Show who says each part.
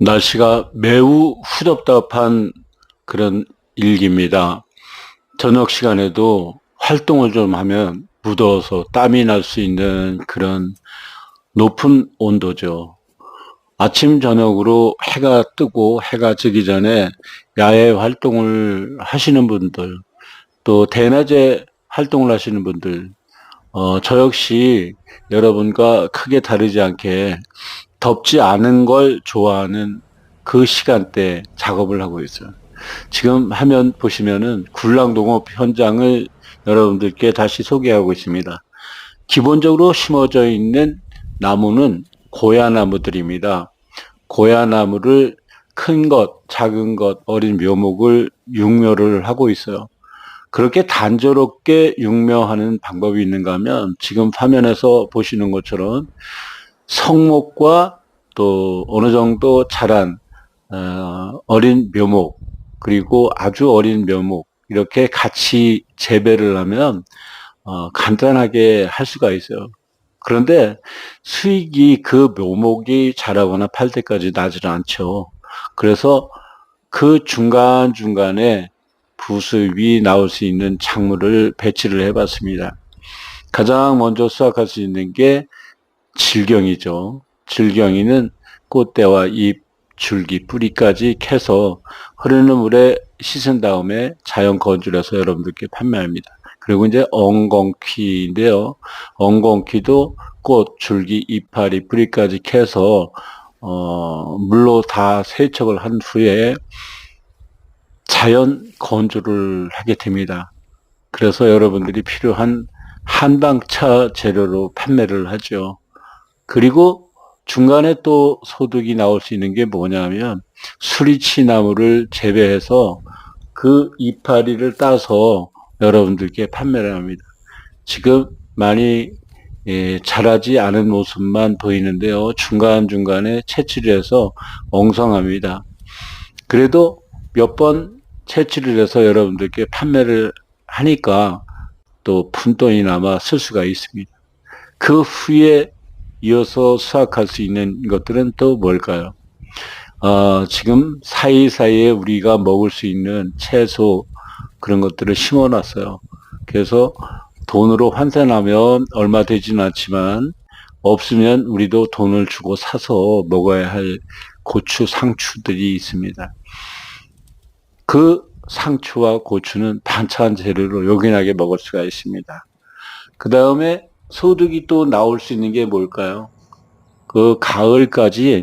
Speaker 1: 날씨가 매우 후덥답한 그런 일기입니다. 저녁 시간에도 활동을 좀 하면 무더워서 땀이 날 수 있는 그런 높은 온도죠. 아침 저녁으로 해가 뜨고 해가 지기 전에 야외 활동을 하시는 분들 또 대낮에 활동을 하시는 분들 어, 저 역시 여러분과 크게 다르지 않게 덥지 않은 걸 좋아하는 그 시간대 작업을 하고 있어요. 지금 화면 보시면은 굴랑동업 현장을 여러분들께 다시 소개하고 있습니다. 기본적으로 심어져 있는 나무는 고야나무들입니다. 고야나무를 큰 것, 작은 것, 어린 묘목을 육묘를 하고 있어요. 그렇게 단조롭게 육묘하는 방법이 있는가 하면 지금 화면에서 보시는 것처럼 성목과 또 어느 정도 자란 어, 어린 묘목 그리고 아주 어린 묘목 이렇게 같이 재배를 하면 어, 간단하게 할 수가 있어요. 그런데 수익이 그 묘목이 자라거나 팔 때까지 나지는 않죠. 그래서 그 중간중간에 부습이 나올 수 있는 작물을 배치를 해봤습니다. 가장 먼저 수확할 수 있는 게 질경이죠. 질경이는 꽃대와 잎, 줄기, 뿌리까지 캐서 흐르는 물에 씻은 다음에 자연 건조해서 여러분들께 판매합니다. 그리고 이제 엉겅퀴인데요. 엉겅퀴도 꽃, 줄기, 이파리, 뿌리까지 캐서 어, 물로 다 세척을 한 후에 자연 건조를 하게 됩니다. 그래서 여러분들이 필요한 한방차 재료로 판매를 하죠. 그리고 중간에 또 소득이 나올 수 있는 게 뭐냐면 수리치 나무를 재배해서 그 이파리를 따서 여러분들께 판매를 합니다. 지금 많이 예, 자라지 않은 모습만 보이는데요. 중간중간에 채취를 해서 엉성합니다. 그래도 몇 번 채취를 해서 여러분들께 판매를 하니까 또 푼돈이 남아 쓸 수가 있습니다. 그 후에 이어서 수확할 수 있는 것들은 또 뭘까요? 어, 지금 사이사이에 우리가 먹을 수 있는 채소 그런 것들을 심어 놨어요. 그래서 돈으로 환산하면 얼마 되지는 않지만 없으면 우리도 돈을 주고 사서 먹어야 할 고추, 상추들이 있습니다. 그 상추와 고추는 반찬 재료로 요긴하게 먹을 수가 있습니다. 그 다음에 소득이 또 나올 수 있는 게 뭘까요? 그 가을까지